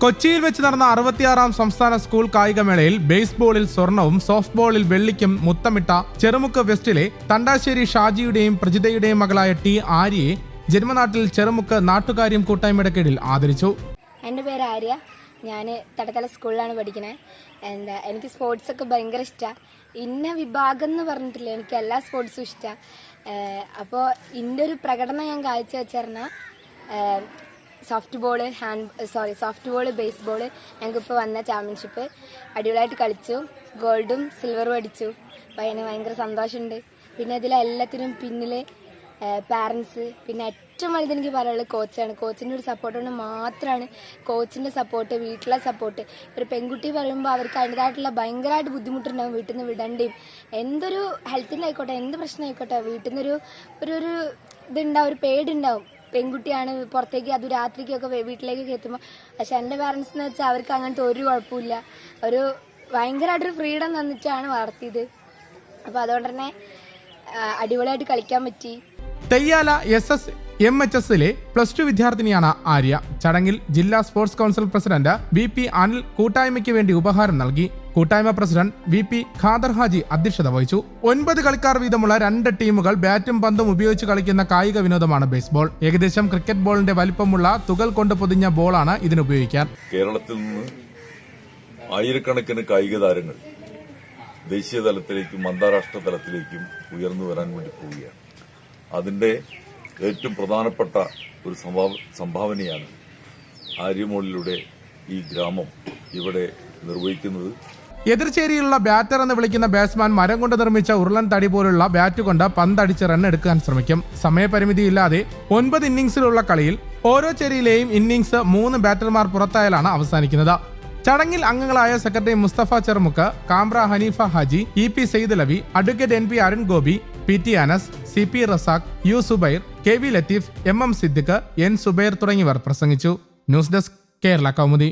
കൊച്ചിയിൽ വെച്ച് നടന്ന അറുപത്തിയാറാം സംസ്ഥാന സ്കൂൾ കായികമേളയിൽ ബേസ്ബോളിൽ സ്വർണവും സോഫ്റ്റ് ബോളിൽ വെള്ളിക്കും മുത്തമിട്ട ചെറുമുക്ക് വെസ്റ്റിലെ തണ്ടാശ്ശേരി ഷാജിയുടെയും പ്രജിതയുടെയും മകളായ ടി ആര്യയെ ജന്മനാട്ടിൽ ചെറുമുക്ക് നാട്ടുകാര്യം കൂട്ടായ്മയുടെ കീഴിൽ ആദരിച്ചു. എന്റെ പേര് ആര്യ. ഞാൻ തടത്തല സ്കൂളിലാണ് പഠിക്കുന്നത് എന്താ എനിക്ക് സ്പോർട്സ് ഒക്കെ ഭയങ്കര ഇഷ്ടമാണ് ഇന്ന വിഭാഗം എന്ന് പറഞ്ഞിട്ടില്ല എനിക്ക് എല്ലാ സ്പോർട്സും ഇഷ്ടമാണ് അപ്പോൾ ഇതിന്റെ ഒരു പ്രകടനം ഞാൻ കാഴ്ച വെച്ചിരുന്ന softball hand sorry softball baseball ഞങ്ങൾക്കിപ്പോൾ വന്ന ചാമ്പ്യൻഷിപ്പ് അടിപൊളിയായിട്ട് കളിച്ചു. ഗോൾഡും സിൽവറും അടിച്ചു. അപ്പോൾ അതിന് ഭയങ്കര സന്തോഷമുണ്ട്. പിന്നെ ഇതിലെല്ലാത്തിനും പിന്നിൽ പാരൻസ് പിന്നെ ഏറ്റവും വലുത് എനിക്ക് പറയാനുള്ളത് കോച്ചാണ് കോച്ചിന്റെ ഒരു സപ്പോർട്ട് കൊണ്ട് മാത്രമാണ് കോച്ചിന്റെ സപ്പോർട്ട് വീട്ടിലെ സപ്പോർട്ട് ഒരു പെൺകുട്ടി പറയുമ്പോൾ അവർക്ക് അതിന്റെതായിട്ടുള്ള ഭയങ്കരമായിട്ട് ബുദ്ധിമുട്ടുണ്ടാകും വീട്ടിൽ നിന്ന് വിടേണ്ടിയും എന്തൊരു ഹെൽത്തിന്റെ ആയിക്കോട്ടെ എന്ത് പ്രശ്നമായിക്കോട്ടെ വീട്ടിൽ നിന്നൊരു ഒരു ഒരു ഇതുണ്ടാവും ഒരു പേടിണ്ടാവും. പെൺകുട്ടിയാണ് പുറത്തേക്ക് അത് രാത്രിക്കൊക്കെ വീട്ടിലേക്കൊക്കെ എത്തുമ്പോൾ പക്ഷെ എന്റെ പാരൻസ് എന്ന് വെച്ചാൽ അവർക്ക് അങ്ങനത്തെ ഒരു കുഴപ്പമില്ല. ഒരു ഭയങ്കരമായിട്ടൊരു ഫ്രീഡം തന്നിട്ടാണ് വളർത്തിയത്. അപ്പോൾ അതുകൊണ്ട് തന്നെ അടിപൊളിയായിട്ട് കളിക്കാൻ പറ്റി. Theyyala S S M H എസിലെ പ്ലസ് ടു വിദ്യാർത്ഥിനിയാണ് ആര്യ. ചടങ്ങിൽ ജില്ലാ sports council president V P Anil കൂട്ടായ്മയ്ക്ക് വേണ്ടി ഉപഹാരം നൽകി. കൂട്ടായ്മ president V P Khader Haji അധ്യക്ഷത വഹിച്ചു. ഒൻപത് കളിക്കാർ വീതമുള്ള രണ്ട് ടീമുകൾ ബാറ്റും പന്തും ഉപയോഗിച്ച് കളിക്കുന്ന കായിക വിനോദമാണ് ബേസ്ബോൾ. ഏകദേശം ക്രിക്കറ്റ് ബോളിന്റെ വലിപ്പമുള്ള തുകൽ കൊണ്ട് പൊതിഞ്ഞ ബോളാണ് ഇതിനുപയോഗിക്കാൻ കേരളത്തിൽ നിന്ന് ആയിരക്കണക്കിന് കായിക താരങ്ങൾ ദേശീയ തലത്തിലേക്കും അന്താരാഷ്ട്ര തലത്തിലേക്കും ഉയർന്നു വരാൻ വേണ്ടി പോവുകയാണ്. അതിന്റെ ഏറ്റവും പ്രധാനപ്പെട്ട ഒരു സംഭാവ- സംഭാവനയാണ് ആര്യമോളിലൂടെ ഈ ഗ്രാമം ഇവിടെ നിർവഹിക്കുന്നത്. എതിർചേരിയിലുള്ള ബാറ്റർ എന്ന് വിളിക്കുന്ന ബാറ്റ്സ്മാൻ മരം കൊണ്ട് നിർമ്മിച്ച ഉരുളൻ തടി പോലുള്ള ബാറ്റ് കൊണ്ട് പന്തടിച്ച് റൺ എടുക്കാൻ ശ്രമിക്കും. സമയപരിമിതിയില്ലാതെ ഒൻപത് ഇന്നിംഗ്സിലുള്ള കളിയിൽ ഓരോ ചേരിയിലെയും ഇന്നിംഗ്സ് മൂന്ന് ബാറ്റർമാർ പുറത്തായാലാണ് അവസാനിക്കുന്നത്. ചടങ്ങിൽ അംഗങ്ങളായ secretary Musthafa Cherumukku Kamra Haneefa Haji E P Syed Lavi advocate N P Arun Gopi P T Anas C P Razak U Zubair K V Latheef M M Siddique N Zubair തുടങ്ങിയവർ പ്രസംഗിച്ചു. News desk Kerala Kaumudi.